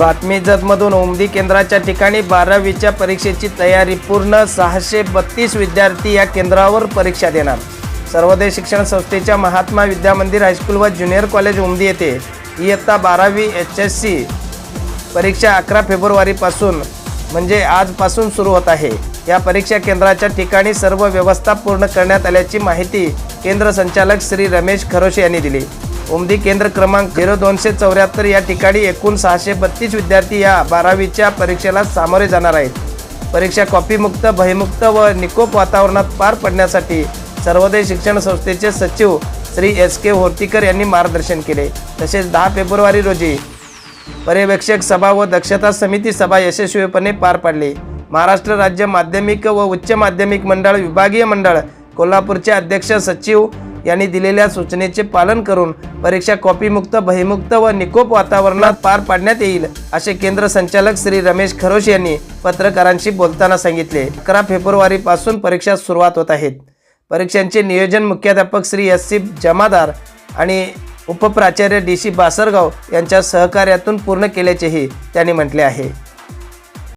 बातमी जतमधून उमदी केंद्राच्या ठिकाणी बारावीच्या परीक्षेची तयारी पूर्ण सहाशे बत्तीस विद्यार्थी या केंद्रावर परीक्षा देणार. सर्वोदय शिक्षण संस्थेच्या महात्मा विद्या मंदिर हायस्कूल व ज्युनियर कॉलेज उमदी येथे इयत्ता बारावी एच एस सी परीक्षा अकरा फेब्रुवारीपासून म्हणजे आजपासून सुरू होत आहे. या परीक्षा केंद्राच्या ठिकाणी सर्व व्यवस्था पूर्ण करण्यात आल्याची माहिती केंद्र संचालक श्री रमेश खरोशे यांनी दिली. उमदी केंद्र क्रमांक झिरो दोनशे चौऱ्याहत्तर या ठिकाणी एकूण सहाशे बत्तीस विद्यार्थी या बारावीच्या परीक्षेला सामोरे जाणार आहेत. परीक्षा कॉपीमुक्त भयमुक्त व निकोप वातावरणात पार पडण्यासाठी सर्वोदय शिक्षण संस्थेचे सचिव श्री एस के होर्तीकर यांनी मार्गदर्शन केले. तसेच दहा फेब्रुवारी रोजी पर्यवेक्षक सभा व दक्षता समिती सभा यशस्वीपणे पार पाडली. महाराष्ट्र राज्य माध्यमिक व उच्च माध्यमिक मंडळ विभागीय मंडळ कोल्हापूरचे अध्यक्ष सचिव यांनी दिलेल्या सूचनेचे पालन करून परीक्षा कॉपीमुक्त भयमुक्त व निकोप वातावरणात पार पाडण्यात येईल असे केंद्र संचालक श्री रमेश खरोश यांनी पत्रकारांशी बोलताना सांगितले. अकरा फेब्रुवारीपासून परीक्षा सुरुवात होत आहेत. परीक्षांचे नियोजन मुख्याध्यापक श्री एस सी जमादार आणि उपप्राचार्य डी सी बासरगाव यांच्या सहकार्यातून पूर्ण केल्याचेही त्यांनी म्हटले आहे.